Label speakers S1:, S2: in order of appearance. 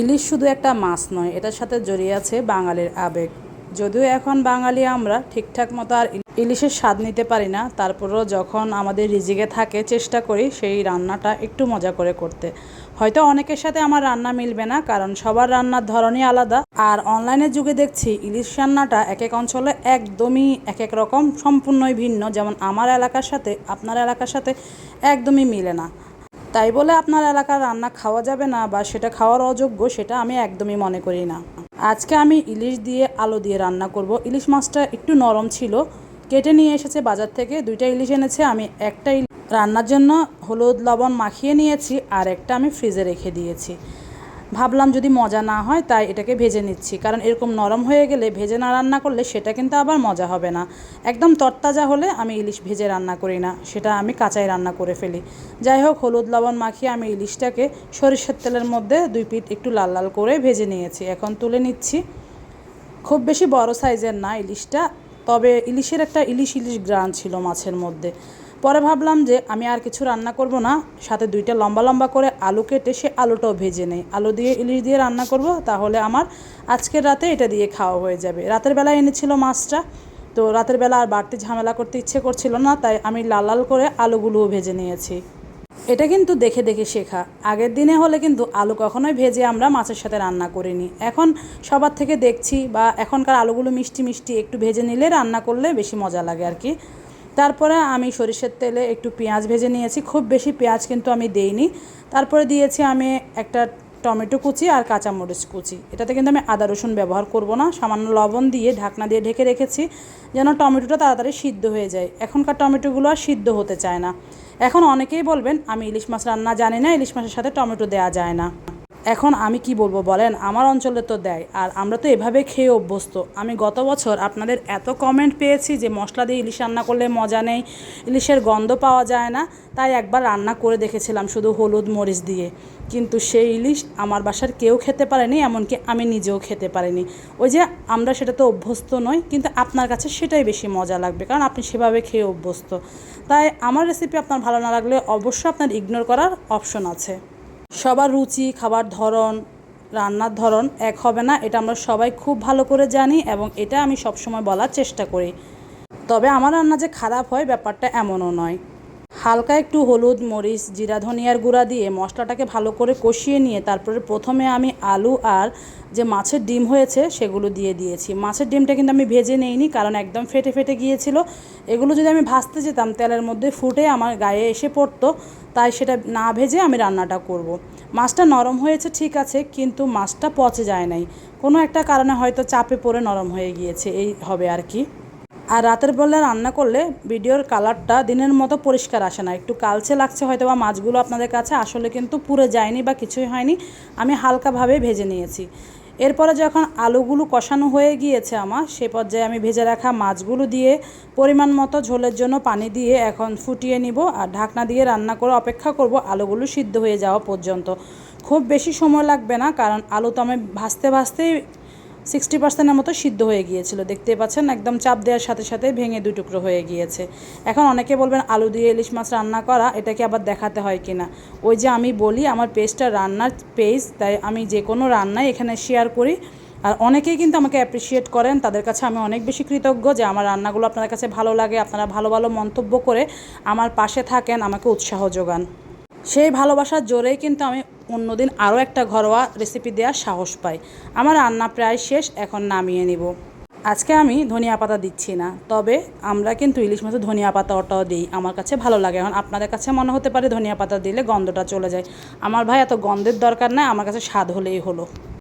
S1: ইলিশ শুধু একটা মাছ নয়, এটার সাথে জড়িয়ে আছে বাঙালির আবেগ। যদিও এখন বাঙালি আমরা ঠিকঠাক মতো আর ইলিশের স্বাদ নিতে পারি না, তারপরেও যখন আমাদের রিজিকে থাকে চেষ্টা করি সেই রান্নাটা একটু মজা করে করতে। হয়তো অনেকের সাথে আমার রান্না মিলবে না, কারণ সবার রান্নার ধরনই আলাদা। আর অনলাইনের যুগে দেখছি ইলিশ রান্নাটা এক এক অঞ্চলে একদমই এক এক রকম, সম্পূর্ণই ভিন্ন। যেমন আমার এলাকার সাথে, আপনার এলাকার সাথে একদমই মিলে না। তাই বলে আপনার এলাকার রান্না খাওয়া যাবে না বা সেটা খাওয়ার অযোগ্য, সেটা আমি একদমই মনে করি না। আজকে আমি ইলিশ দিয়ে আলু দিয়ে রান্না করব। ইলিশ মাছটা একটু নরম ছিল, কেটে নিয়ে এসেছে বাজার থেকে। দুইটা ইলিশ এনেছে, আমি একটা রান্নার জন্য হলুদ লবণ মাখিয়ে নিয়েছি আর একটা আমি ফ্রিজে রেখে দিয়েছি। ভাবলাম যদি মজা না হয়, তাই এটাকে ভেজে নিচ্ছি। কারণ এরকম নরম হয়ে গেলে, ভেজে না রান্না করলে সেটা কিন্তু আবার মজা হবে না। একদম তরতাজা হলে আমি ইলিশ ভেজে রান্না করি না, সেটা আমি কাঁচাই রান্না করে ফেলি। যাই হোক, হলুদ লবণ মাখিয়ে আমি ইলিশটাকে সরিষার তেলের মধ্যে দুই পিঠ একটু লাল লাল করে ভেজে নিয়েছি। এখন তুলে নিচ্ছি। খুব বেশি বড় সাইজের না ইলিশটা, তবে ইলিশের একটা ইলিশ ইলিশ গ্রান ছিল মাছের মধ্যে। পরে ভাবলাম যে আমি আর কিছু রান্না করব না, সাথে দুইটা লম্বা লম্বা করে আলু কেটে সে আলুটাও ভেজে নেই। আলু দিয়ে ইলিশ দিয়ে রান্না করব, তাহলে আমার আজকের রাতে এটা দিয়ে খাওয়া হয়ে যাবে। রাতের বেলা এনেছিল মাছটা, তো রাতের বেলা আর বাড়তি ঝামেলা করতে ইচ্ছে করছিল না, তাই আমি লাল লাল করে আলুগুলোও ভেজে নিয়েছি। এটা কিন্তু দেখে দেখে শেখা। আগের দিনে হলে কিন্তু আলু কখনোই ভেজে আমরা মাছের সাথে রান্না করিনি। এখন সবার থেকে দেখছি বা এখনকার আলুগুলো মিষ্টি মিষ্টি একটু ভেজে নিলে রান্না করলে বেশি মজা লাগে আর কি। তারপরে আমি সরিষার তেলে একটু পেঁয়াজ ভেজে নিয়েছি। খুব বেশি পেঁয়াজ কিন্তু আমি দেইনি। তারপরে দিয়েছি আমি একটা টমেটো কুচি আর কাঁচামরিচ কুচি। এটাতে কিন্তু আমি আদা রসুন ব্যবহার করব না। সামান্য লবণ দিয়ে ঢাকনা দিয়ে ঢেকে রেখেছি যেন টমেটোটা তাড়াতাড়ি সিদ্ধ হয়ে যায়। এখনকার টমেটোগুলো আর সিদ্ধ হতে চায় না। এখন অনেকেই বলবেন, আমি ইলিশ মাছ রান্না জানি না, ইলিশ মাছের সাথে টমেটো দেওয়া যায় না। এখন আমি কি বলব বলেন, আমার অঞ্চলে তো দেয়, আর আমরা তো এভাবে খেয়ে অভ্যস্ত। আমি গত বছর আপনাদের এত কমেন্ট পেয়েছি যে মশলা দিয়ে ইলিশ রান্না করলে মজা নেই, ইলিশের গন্ধ পাওয়া যায় না, তাই একবার রান্না করে দেখেছিলাম শুধু হলুদ মরিচ দিয়ে। কিন্তু সেই ইলিশ আমার বাসার কেউ খেতে পারেনি, এমনকি আমি নিজেও খেতে পারিনি। ওই যে আমরা সেটা তো অভ্যস্ত নই, কিন্তু আপনার কাছে সেটাই বেশি মজা লাগবে, কারণ আপনি সেভাবে খেয়ে অভ্যস্ত। তাই আমার রেসিপি আপনার ভালো না লাগলে অবশ্যই আপনার ইগনোর করার অপশন আছে। সবার রুচি, খাবার ধরন, রান্নার ধরন এক হবে না, এটা আমরা সবাই খুব ভালো করে জানি এবং এটা আমি সবসময় বলার চেষ্টা করি। তবে আমার রান্না যে খারাপ হয় ব্যাপারটা এমনও নয়। হালকা একটু হলুদ মরিচ, জিরা, ধনিয়ার গুঁড়া দিয়ে মশলাটাকে ভালো করে কষিয়ে নিয়ে তারপরে প্রথমে আমি আলু আর যে মাছের ডিম হয়েছে সেগুলো দিয়ে দিয়েছি। মাছের ডিমটা কিন্তু আমি ভেজে নেইনি কারণ একদম ফেটে ফেটে গিয়েছিল। এগুলো যদি আমি ভাজতে যেতাম তেলের মধ্যে ফুটে আমার গায়ে এসে পড়তো, তাই সেটা না ভেজে আমি রান্নাটা করব। মাছটা নরম হয়েছে ঠিক আছে, কিন্তু মাছটা পচে যায় নাই। কোনো একটা কারণে হয়তো চাপে পড়ে নরম হয়ে গিয়েছে, এই হবে আর কি। আর রাতের বেলা রান্না করলে ভিডিওর কালারটা দিনের মতো পরিষ্কার আসে না। একটু কালচে লাগছে হয়তো বা মাছগুলো আপনাদের কাছে। আসলে কিন্তু পুড়ে যায়নি বা কিছুই হয়নি। আমি হালকাভাবে ভেজে নিয়েছি। এরপরে যখন আলুগুলো কষানো হয়ে গিয়েছে আমার, সে পর্যায়ে আমি ভেজে রাখা মাছগুলো দিয়ে পরিমাণ মতো ঝোলের জন্য পানি দিয়ে এখন ফুটিয়ে নিব আর ঢাকনা দিয়ে রান্না করে অপেক্ষা করব আলুগুলো সিদ্ধ হয়ে যাওয়া পর্যন্ত। খুব বেশি সময় লাগবে না, কারণ আলু তো আমি ভাজতে ভাজতেই সিক্সটি পার্সেন্টের মতো সিদ্ধ হয়ে গিয়েছিল। দেখতে পাচ্ছেন, একদম চাপ দেওয়ার সাথে সাথে ভেঙে দুই টুকরো হয়ে গিয়েছে। এখন অনেকে বলবেন, আলু দিয়ে ইলিশ মাছ রান্না করা, এটাকে আবার দেখাতে হয় কি না ওই যে আমি বলি, আমার পেজটা রান্নার পেজ, তাই আমি যে কোনো রান্নাই এখানে শেয়ার করি। আর অনেকেই কিন্তু আমাকে অ্যাপ্রিসিয়েট করেন, তাদের কাছে আমি অনেক বেশি কৃতজ্ঞ যে আমার রান্নাগুলো আপনাদের কাছে ভালো লাগে, আপনারা ভালো ভালো মন্তব্য করে আমার পাশে থাকেন, আমাকে উৎসাহ যোগান। সেই ভালোবাসার জোরেই কিন্তু আমি অন্যদিন আরও একটা ঘরোয়া রেসিপি দেওয়ার সাহস পাই। আমার রান্না প্রায় শেষ, এখন নামিয়ে নিব। আজকে আমি ধনিয়া পাতা দিচ্ছি না, তবে আমরা কিন্তু ইলিশ মাছে ধনিয়া পাতা ওটাও দিই, আমার কাছে ভালো লাগে। এখন আপনাদের কাছে মনে হতে পারে ধনিয়া পাতা দিলে গন্ধটা চলে যায়। আমার ভাই এত গন্ধের দরকার নাই, আমার কাছে স্বাদ হলেই হলো।